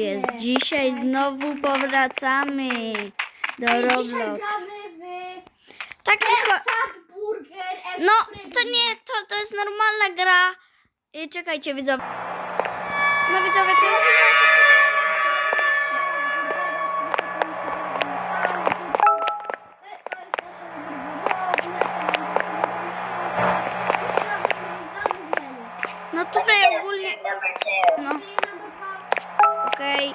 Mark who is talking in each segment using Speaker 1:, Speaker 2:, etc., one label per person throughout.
Speaker 1: jest. Dzisiaj znowu powracamy do Roblox.
Speaker 2: gramy w
Speaker 1: Tak tylko... No, to nie, to, to jest normalna gra. Y, czekajcie, widzowie. No widzowie, to jest... No tutaj ogólnie... No, okej.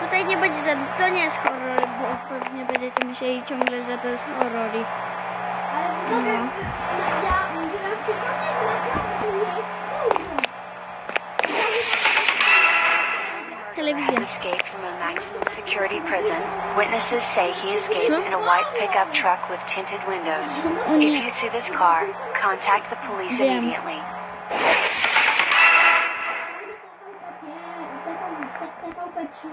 Speaker 1: Tutaj nie będzie żadnego... To nie jest horror, bo pewnie będziecie myśleli ciągle, że to jest horror i...
Speaker 2: Ale widzowie,
Speaker 1: No.
Speaker 2: ja, ja chyba nie wiem, naprawdę to nie jest horror.
Speaker 1: Telewizja.
Speaker 3: escaped from a maximum security prison. Witnesses say he escaped in a white pickup truck with tinted windows. If you see this car, contact the police
Speaker 1: Wiem.
Speaker 3: immediately.
Speaker 2: TVP3.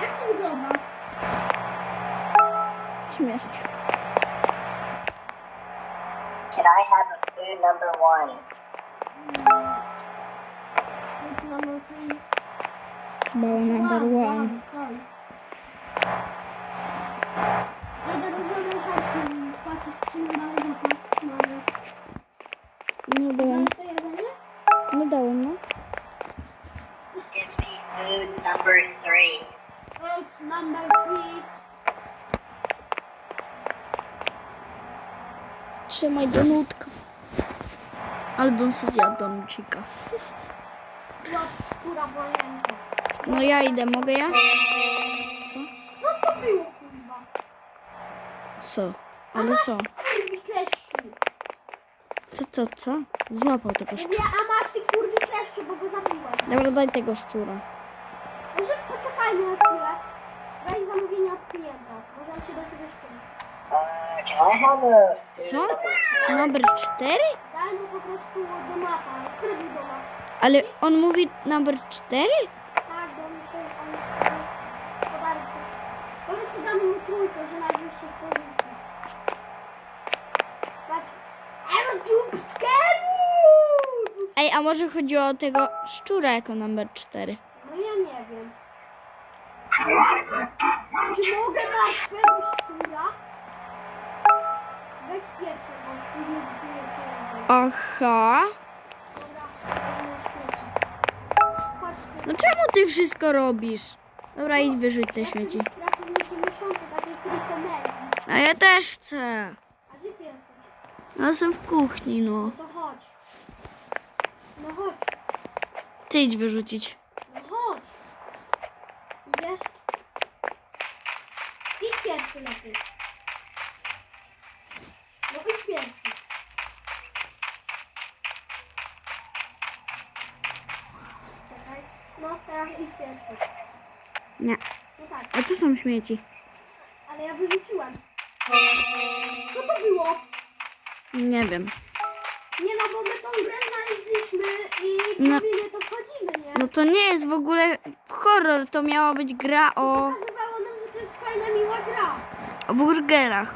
Speaker 2: Jak to wygląda?
Speaker 1: Śmiesznie.
Speaker 4: Can I have a food number one?
Speaker 2: Food number three.
Speaker 1: Bał number one.
Speaker 2: Sorry.
Speaker 1: Trzymaj donutka. Albo on się zjadł donucika.
Speaker 2: Wolenta.
Speaker 1: No ja idę, mogę ja? Co?
Speaker 2: Co to było, kurwa?
Speaker 1: Co? Ale co?
Speaker 2: Kurwi kleszczu.
Speaker 1: Co, co, co? Złapał tego
Speaker 2: Mówię,
Speaker 1: szczura.
Speaker 2: a masz ty kurwi kleszczu, bo go zabiłem.
Speaker 1: Dobra, daj tego szczura.
Speaker 2: Może poczekajmy na chwilę. Weź zamówienie od klienta. Może on się do siebie śpiewa.
Speaker 1: Co?
Speaker 4: number
Speaker 1: Numer cztery?
Speaker 2: Daj mu po prostu domata. Który był domat?
Speaker 1: Ale on mówi numer cztery?
Speaker 2: Tak, bo myślę, że on jest podarku. Po prostu damy mu trójkę, że najwyższej pozycji. Patrz. Elo jumpscare!
Speaker 1: Ej, a może chodzi o tego szczura jako numer cztery?
Speaker 2: No ja nie wiem. Czy mogę martwego szczura? Bo tu nie.
Speaker 1: Aha.
Speaker 2: Dobra.
Speaker 1: No czemu ty wszystko robisz? Dobra, idź wyrzuć te śmieci.
Speaker 2: Jestem pracownikiem miesiąca, takiej krikomerii.
Speaker 1: A ja też chcę.
Speaker 2: A gdzie ty jesteś?
Speaker 1: Ja jestem w kuchni, no.
Speaker 2: No to chodź. No chodź,
Speaker 1: Ty idź wyrzucić.
Speaker 2: no chodź. Idziesz? Idź pierwszy lepiej. No idź pierwszy. Czekaj. No teraz idź pierwszy.
Speaker 1: Nie.
Speaker 2: No tak,
Speaker 1: A tu są śmieci.
Speaker 2: ale ja wyrzuciłem. Co to było?
Speaker 1: Nie wiem.
Speaker 2: Nie no, bo my tą grę znaleźliśmy i
Speaker 1: No.
Speaker 2: pewnie to wchodzimy, nie?
Speaker 1: No to nie jest w ogóle horror, to miała być gra o,
Speaker 2: Pokazywało nam, że to jest fajna, miła gra.
Speaker 1: o burgerach.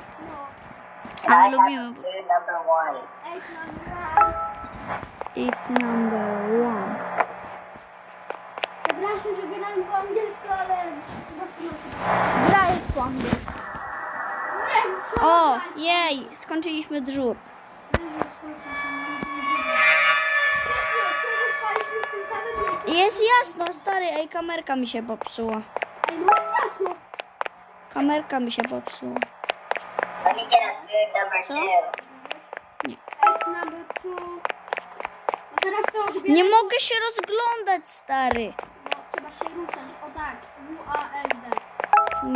Speaker 2: No.
Speaker 1: Ale lubimy.
Speaker 4: number one.
Speaker 2: Ej, nam
Speaker 1: It number one.
Speaker 2: Przepraszam, że gadałem po angielsku, ale po prostu na
Speaker 1: Gra jest po angielsku.
Speaker 2: Nie wiem, co
Speaker 1: O, jej, skończyliśmy drzut.
Speaker 2: Wiesz, że skończy się na Świetnie, czemu spaliśmy w tym samym miejscu?
Speaker 1: Jest jasno, stary, ej, kamerka mi się popsuła.
Speaker 2: Ej, no jest jasno.
Speaker 1: Kamerka mi się popsuła.
Speaker 4: Let me get a food number
Speaker 1: Co?
Speaker 4: two.
Speaker 2: Ej, number two. A teraz to odbieram.
Speaker 1: Nie mogę się rozglądać, stary.
Speaker 2: Trzeba się ruszać. O tak, W-A-S-D.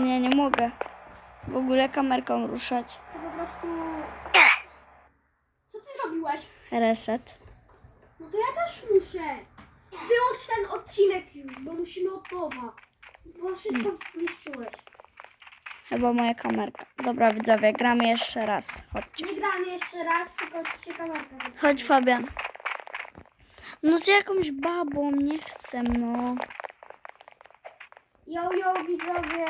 Speaker 1: Nie, nie mogę. W ogóle kamerką ruszać.
Speaker 2: To po prostu... Co ty zrobiłeś?
Speaker 1: Reset.
Speaker 2: No to ja też muszę. Wyłącz ten odcinek już, bo musimy od nowa. Bo wszystko zniszczyłeś.
Speaker 1: Chyba moja kamerka. Dobra, widzowie, gramy jeszcze raz. Chodźcie.
Speaker 2: Nie gramy jeszcze raz, tylko trzy kamerka.
Speaker 1: Chodź, Fabian. No z jakąś babą, nie chcę, no.
Speaker 2: Jo, jo, widzowie,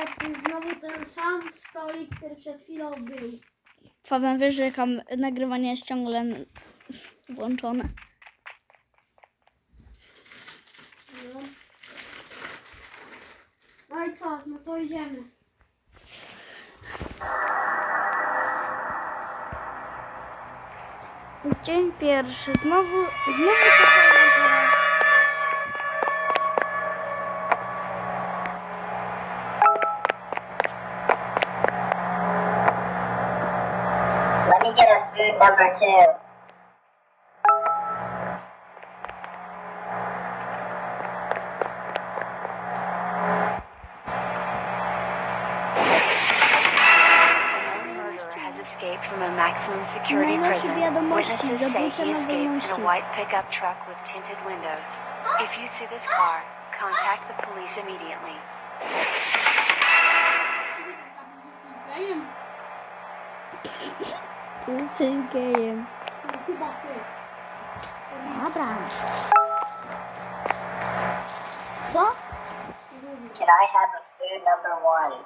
Speaker 2: znowu ten sam stolik, który przed chwilą był.
Speaker 1: Powiem wyrzekam, nagrywanie jest ciągle włączone. No.
Speaker 2: no i co, no to idziemy.
Speaker 1: Dzień pierwszy, znowu, znowu to
Speaker 4: Let me get a food number two.
Speaker 3: A known murderer has escaped from a maximum security
Speaker 1: Najnowsze
Speaker 3: prison.
Speaker 1: wiadomości.
Speaker 3: Witnesses say he
Speaker 1: na
Speaker 3: escaped in a white pickup truck with tinted windows. If you see this car, contact the police immediately.
Speaker 1: Jesteś gejem.
Speaker 2: Chyba ty.
Speaker 1: Dobra. Co?
Speaker 4: Can I have a food number one?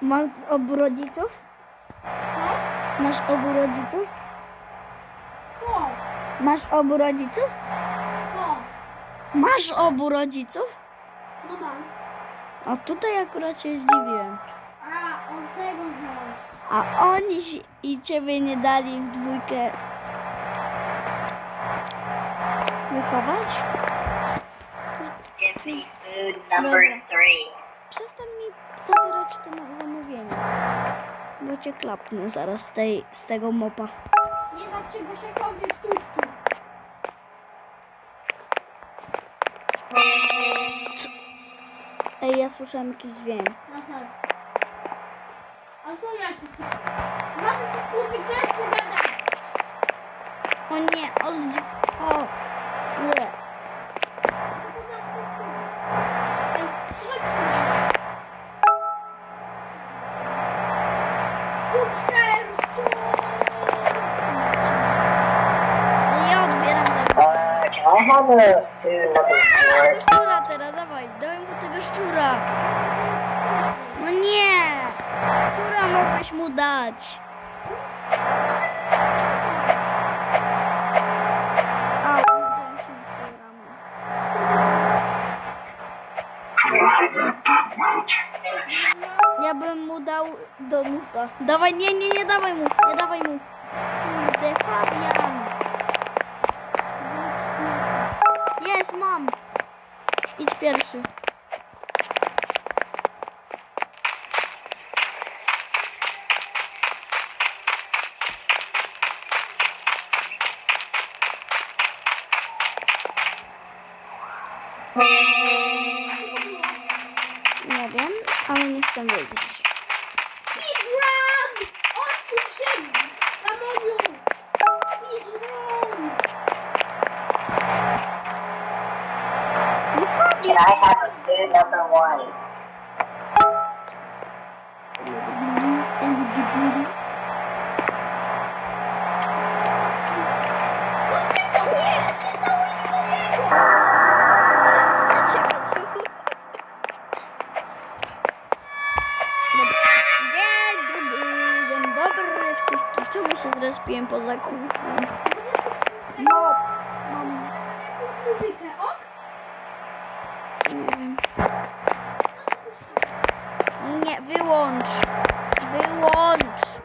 Speaker 1: Masz obu rodziców? Masz obu rodziców?
Speaker 2: Co?
Speaker 1: Masz obu rodziców?
Speaker 2: Co?
Speaker 1: Masz obu rodziców?
Speaker 2: No mam.
Speaker 1: A tutaj akurat się zdziwiłem.
Speaker 2: A
Speaker 1: oni i ciebie nie dali w dwójkę wychować?
Speaker 4: Give me food number three.
Speaker 1: Przestań mi zabierać te zamówienia. Bo cię klapnę zaraz z, tej, z tego mopa.
Speaker 2: Nie da się, bo się kąpie w tłuszczu.
Speaker 1: Ej, ja słyszałem jakiś dźwięk.
Speaker 2: Aha.
Speaker 1: O nie, o ludzi. O! Nie. No ja odbieram za
Speaker 4: Uh, can I have a food number four?
Speaker 1: tego szczura teraz, dawaj, dawaj mu tego szczura. No nie! Szczura mogłeś mu dać. Au, uderzyłem się na. Ja bym mu dał donuta. Dawaj, nie, nie, nie dawaj mu, nie dawaj mu. Kurde, Fabian. Jest, mam. Idź pierwszy. Nie wiem, ale nie chcę wiedzieć.
Speaker 2: Speedrun! Odsuń się! Gamoniu! Speedrun!
Speaker 1: No
Speaker 4: Can
Speaker 1: Fabian.
Speaker 4: I have a food number one?
Speaker 2: Się
Speaker 1: zrespiłem poza kuchnią? Mop. Mam,
Speaker 2: muzykę, ok?
Speaker 1: nie wiem. Nie, wyłącz. Wyłącz.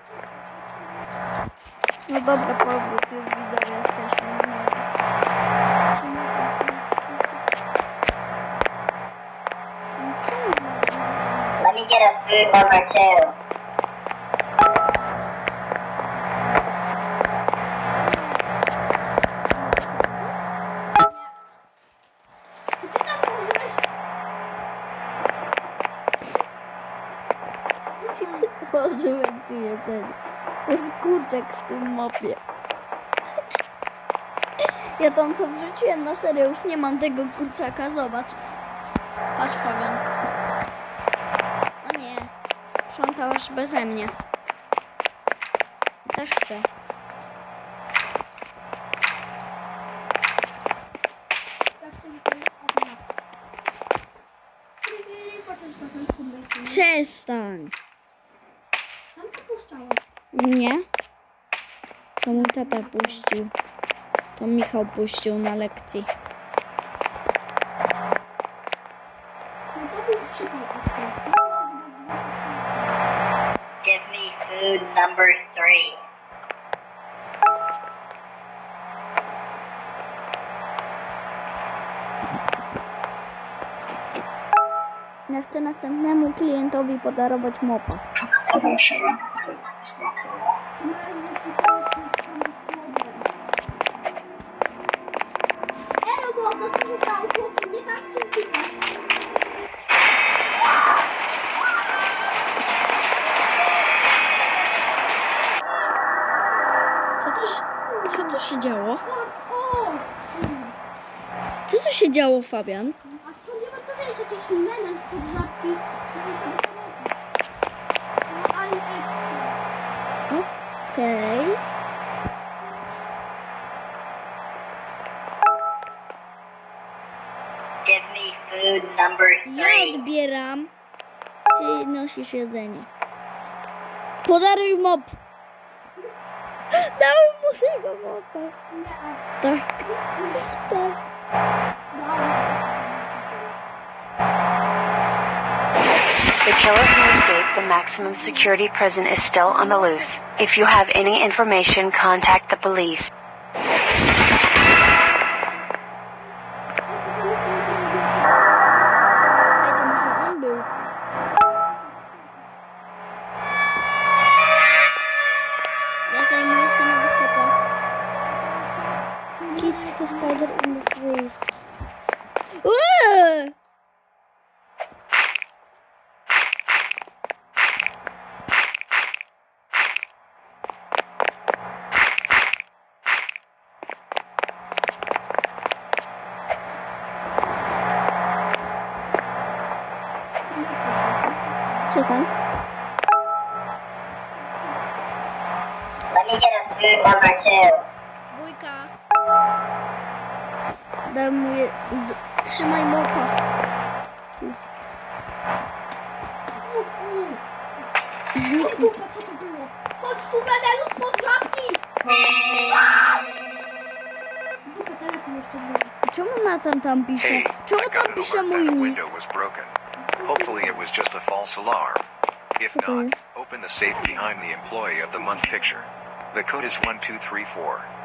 Speaker 1: No dobra, powrót, już widzę, jesteśmy.
Speaker 4: Let me get a food two.
Speaker 2: Czy
Speaker 1: Położyłem tu jedzenie. To jest kurczak w tym mopie. Ja tam to wrzuciłem na serio, już nie mam tego kurczaka, zobacz. Patrz Fabian. O nie, sprzątałaś beze mnie. Też chcę. Przestań.
Speaker 2: Sam to puszczałem.
Speaker 1: Nie? To mój tata puścił. To Michał puścił na lekcji.
Speaker 2: przypał.
Speaker 4: Give me food number three.
Speaker 1: Ja chcę następnemu klientowi podarować mopa.
Speaker 2: Mają to co się
Speaker 1: to się, co działo? Co tu się działo, Fabian?
Speaker 2: A skąd ja mam to wiedzieć? Jakiś menel pod żabki kupił sobie samochód. Na AliExpress.
Speaker 1: Okej.
Speaker 4: Give me food number
Speaker 1: Ja
Speaker 4: three.
Speaker 1: odbieram. Ty nosisz jedzenie. Podaruj mop. Dałem mu swojego mopa. Tak. Spok.
Speaker 3: The killer who escaped the maximum security prison is still on the loose. If you have any information, contact the police.
Speaker 1: Ej, to może on był. Ja zajmuję stanowisko to. Kid the spider in the freeze. Uuu! Przestań.
Speaker 4: Let me get a food number two.
Speaker 1: Bójka. Dam mu je... d- Trzymaj mopa.
Speaker 2: Dupa, co to było? Chodź tu, Menelu, spod żabki! Dupa, telefon jeszcze.
Speaker 1: Czemu Nathan tam pisze? Czemu tam pisze mój nick?
Speaker 5: Window was broken. Hopefully it was just a false alarm. If not, open the safe behind the employee of the month picture. The code is 1234.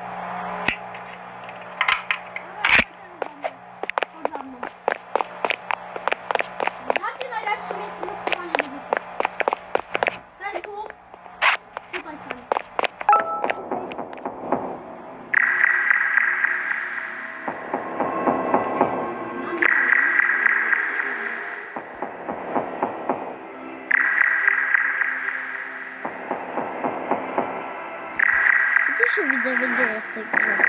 Speaker 2: tu
Speaker 1: się widzowie dzieje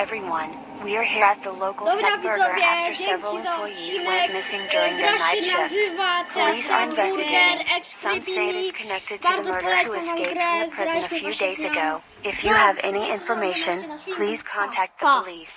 Speaker 3: everyone. We are here at the local
Speaker 2: Dobra
Speaker 3: Burger
Speaker 2: widzowie,
Speaker 3: after several
Speaker 2: dzięki za
Speaker 3: employees
Speaker 2: odcinek.
Speaker 3: went missing during their
Speaker 2: Gra
Speaker 3: night
Speaker 2: się
Speaker 3: shift.
Speaker 2: nazywa
Speaker 3: Police are
Speaker 2: Burger
Speaker 3: investigating. Some say it is connected to the
Speaker 2: Bardzo
Speaker 3: murderer who
Speaker 2: polecam wam
Speaker 3: escaped
Speaker 2: grę,
Speaker 3: from the prison a
Speaker 2: graliśmy
Speaker 3: few
Speaker 2: właśnie
Speaker 3: days
Speaker 2: nią.
Speaker 3: ago. If you have any information,
Speaker 2: oglądanie nasz film.
Speaker 3: please contact the police.